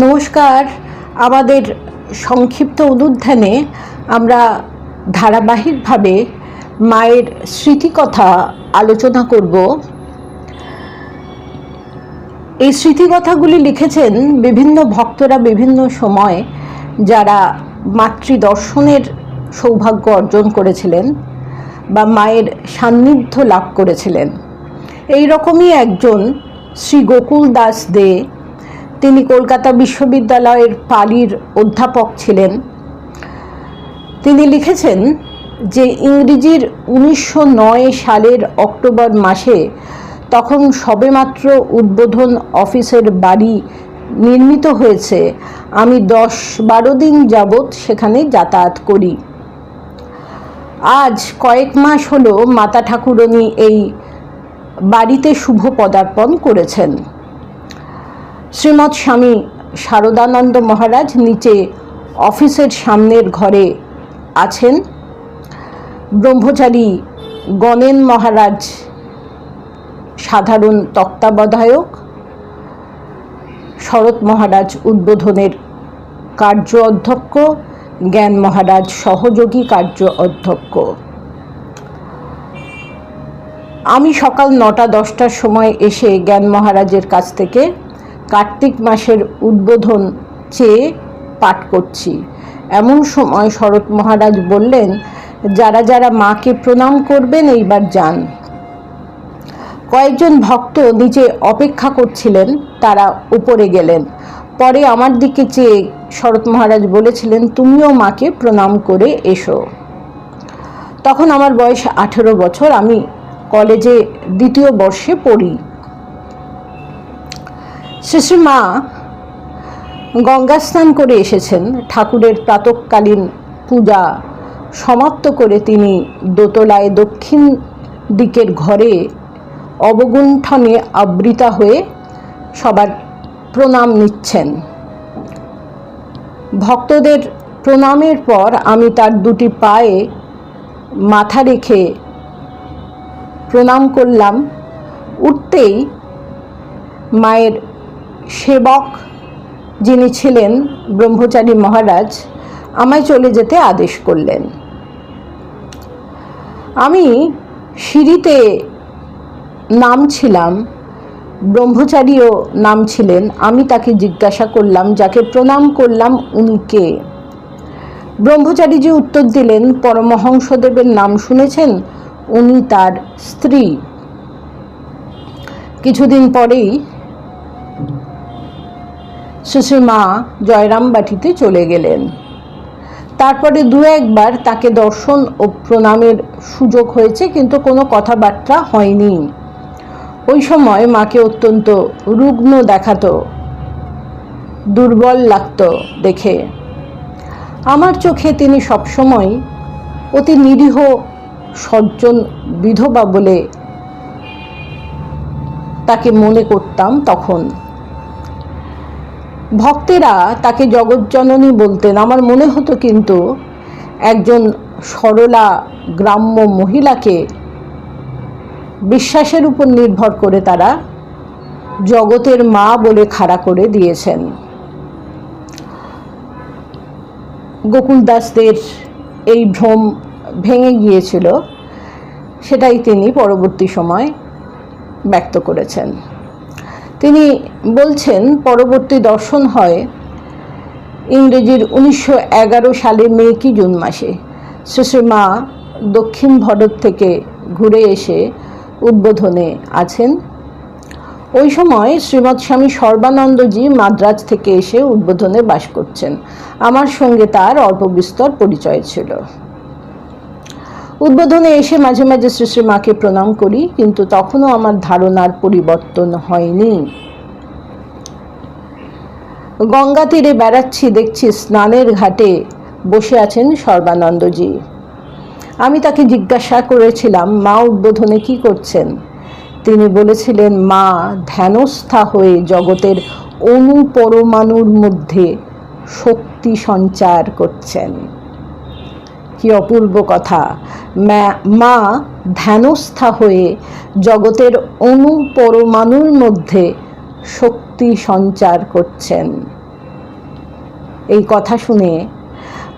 নমস্কার। আমাদের সংক্ষিপ্ত অনুধ্যানে আমরা ধারাবাহিকভাবে মায়ের স্মৃতিকথা আলোচনা করব। এই স্মৃতিকথাগুলি লিখেছেন বিভিন্ন ভক্তরা বিভিন্ন সময় যারা মাতৃদর্শনের সৌভাগ্য অর্জন করেছিলেন বা মায়ের সান্নিধ্য লাভ করেছিলেন। এই রকমই একজন শ্রী গোকুল দাস দে তিনি কলকাতা বিশ্ববিদ্যালয়ের পালির অধ্যাপক ছিলেন। তিনি লিখেছেন যে ইংরেজির উনিশশো নয় সালের অক্টোবর মাসে তখন সবেমাত্র উদ্বোধন অফিসের বাড়ি নির্মিত হয়েছে। আমি দশ বারো দিন যাবৎ সেখানে যাতায়াত করি। আজ কয়েক মাস হলো মাতা ঠাকুরনী এই বাড়িতে শুভ পদার্পণ করেছেন। শ্রীমৎ স্বামী শারদানন্দ মহারাজ নিচে অফিসের সামনের ঘরে আছেন। ব্রহ্মচারী গণেন মহারাজ সাধারণ তত্ত্বাবধায়ক। শরৎ মহারাজ উদ্বোধনের কার্য অধ্যক্ষ। জ্ঞান মহারাজ সহযোগী কার্য অধ্যক্ষ। আমি সকাল নটা দশটার সময় এসে জ্ঞান মহারাজের কাছ থেকে কার্তিক মাসের উদ্বোধন চেয়ে পাঠ করছি। এমন সময় শরৎ মহারাজ বললেন, যারা যারা মাকে প্রণাম করবেন, এইবার যান। কয়েকজন ভক্ত নিচে অপেক্ষা করছিলেন, তারা উপরে গেলেন। পরে আমার দিকে চেয়ে শরৎ মহারাজ বলেছিলেন, তুমিও মাকে প্রণাম করে এসো। তখন আমার বয়স আঠেরো বছর, আমি কলেজে দ্বিতীয় বর্ষে পড়ি। শ্রী মা গঙ্গা স্নান করে এসেছেন। ঠাকুরের প্রাতকালীন পূজা সমাপ্ত করে তিনি দোতলায় দক্ষিণ দিকের ঘরে অবগুণ্ঠনে আবৃতা হয়ে সবার প্রণাম নিচ্ছেন। ভক্তদের প্রণামের পর আমি তার দুটি পায়ে মাথা রেখে প্রণাম করলাম। উঠতেই মায়ের সেবক যিনি ছিলেন ব্রহ্মচারী মহারাজ, আমায় চলে যেতে আদেশ করলেন। আমি সিঁড়িতে নামছিলাম, ব্রহ্মচারীও নাম ছিলেন আমি তাকে জিজ্ঞাসা করলাম, যাকে প্রণাম করলাম উনি কে? ব্রহ্মচারীজি উত্তর দিলেন, পরমহংসদেবের নাম শুনেছেন, উনি তার স্ত্রী। কিছুদিন পরেই সুশ্রীমা জয়রামবাটিতে চলে গেলেন। তারপরে দু একবার তাকে দর্শন ও প্রণামের সুযোগ হয়েছে, কিন্তু কোনো কথাবার্তা হয়নি। ওই সময় মাকে অত্যন্ত রুগ্ন দেখাতো, দুর্বল লাগতো দেখে। আমার চোখে তিনি সবসময় অতি নিরীহ, সজ্জন বিধবা বলে তাকে মনে করতাম তখন। ভক্তেরা তাকে জগজ্জননী বলতেন। আমার মনে হতো কিন্তু একজন সরলা গ্রাম্য মহিলাকে বিশ্বাসের উপর নির্ভর করে তারা জগতের মা বলে খাড়া করে দিয়েছেন। গোকুল দাসদের এই ভ্রম ভেঙে গিয়েছিল, সেটাই তিনি পরবর্তী সময় ব্যক্ত করেছেন। তিনি বলছেন, পরবর্তী দর্শন হয় ইংরেজির উনিশশো এগারো সালে মে কি জুন মাসে। সুশ্রীমা দক্ষিণ ভারত থেকে ঘুরে এসে উদ্বোধনে আছেন। ওই সময় শ্রীমৎ স্বামী সর্বানন্দজি মাদ্রাজ থেকে এসে উদ্বোধনে বাস করছেন। আমার সঙ্গে তার অল্প বিস্তর পরিচয় ছিল। উদ্বোধনে এসে মাঝে মাঝে শ্রী মাকে প্রণাম করি, কিন্তু তখনও আমার ধারণার পরিবর্তন হয়নি। গঙ্গা তীরে বেড়াচ্ছি, দেখছি স্নানের ঘাটে বসে আছেন সর্বানন্দজি। আমি তাকে জিজ্ঞাসা করেছিলাম, মা উদ্বোধনে কি করছেন? তিনি বলেছিলেন, মা ধ্যানস্থা হয়ে জগতের অনুপরমাণুর মধ্যে শক্তি সঞ্চার করছেন। কি অপূর্ব কথা? মা ধ্যানস্থা হয়ে জগতের অনু পরমাণুর মধ্যে শক্তি সঞ্চার করছেন। এই কথা শুনে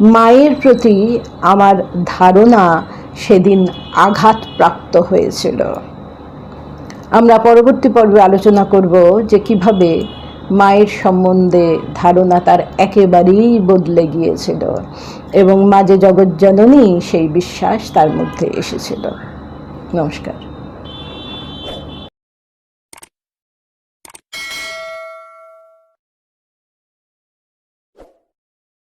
মায়ের প্রতি আমার ধারণা সেদিন আঘাতপ্রাপ্ত হয়েছিল। আমরা পরবর্তী পর্বে আলোচনা করব যে কীভাবে মায়ের সম্বন্ধে ধারণা তার একেবারেই বদলে গিয়েছিল এবং মাঝে জগজ্জননী, সেই বিশ্বাস তার মধ্যে এসেছিল। নমস্কার।